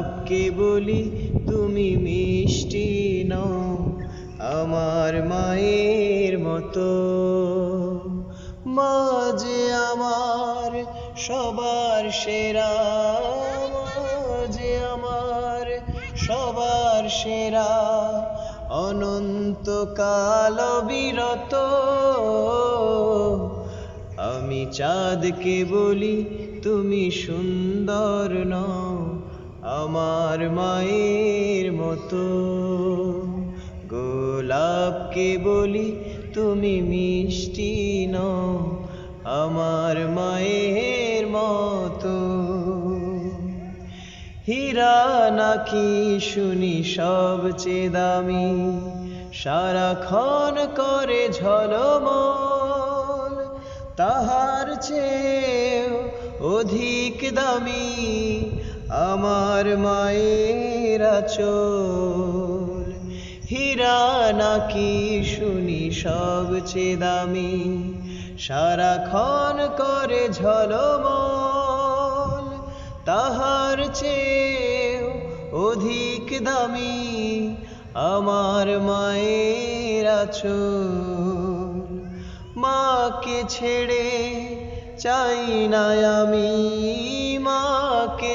গোলাপকে বলি তুমি মিষ্টি নও, আমার মায়ের মতো। মাঝে আমার সবার সেরা, মাঝে আমার সবার সেরা অনন্তকাল বিরত আমি চাঁদকে বলি তুমি সুন্দর নও আমার মায়ের মতো। গোলাপকে বলি তুমি মিষ্টি নও, আমার মায়ের মতো। হীরা নাকি শুনি সবচেয়ে দামি, সারাক্ষণ করে ঝলমল। তাহার চেয়ে অধিক দামি আমার মায়ের আচল। হীরা নাকি শুনি সবচেয়ে দামি। সারাক্ষণ করে ঝলমল। তাহার চেয়েও অধিক দামি আমার মায়ের আচল। মাকে ছেড়ে চাই না আমি।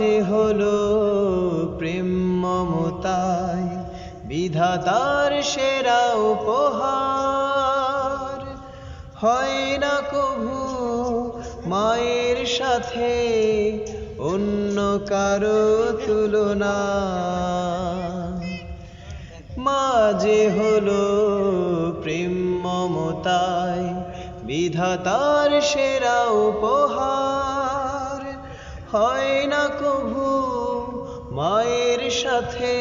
মাঝে হলো প্রেম মমতায়, বিধাতার সেরা উপহার। হয় না কভু মায়ের সাথে অন্য কারও তুলনা। মাঝে হলো প্রেম মমতায়, বিধাতার সেরা উপহার। হয় না কভু মায়ের সাথে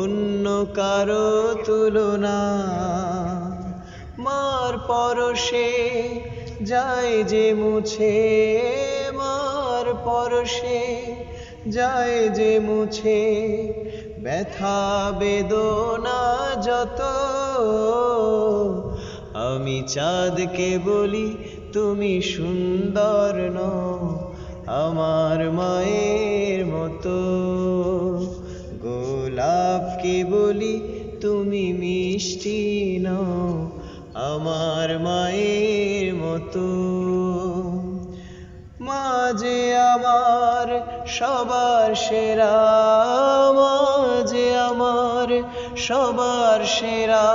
অন্য কারও তুলনা। মার পরশে যায় যে মুছে, মার পরশে যায় যে মুছে। ব্যথা, বেদনা যত, আমি চাঁদকে বলি তুমি সুন্দর নও। আমার মায়ের মতো। গোলাপকে বলি, তুমি মিষ্টি নও, আমার মায়ের মতো। মাঝে আমার সবার সেরা, মাঝে আমার সবার সেরা।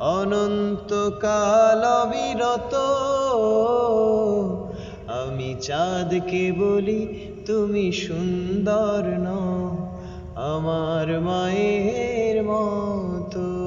অনন্তকাল বিরত চাঁদকে বলি তুমি সুন্দর নও আমার মায়ের মতো।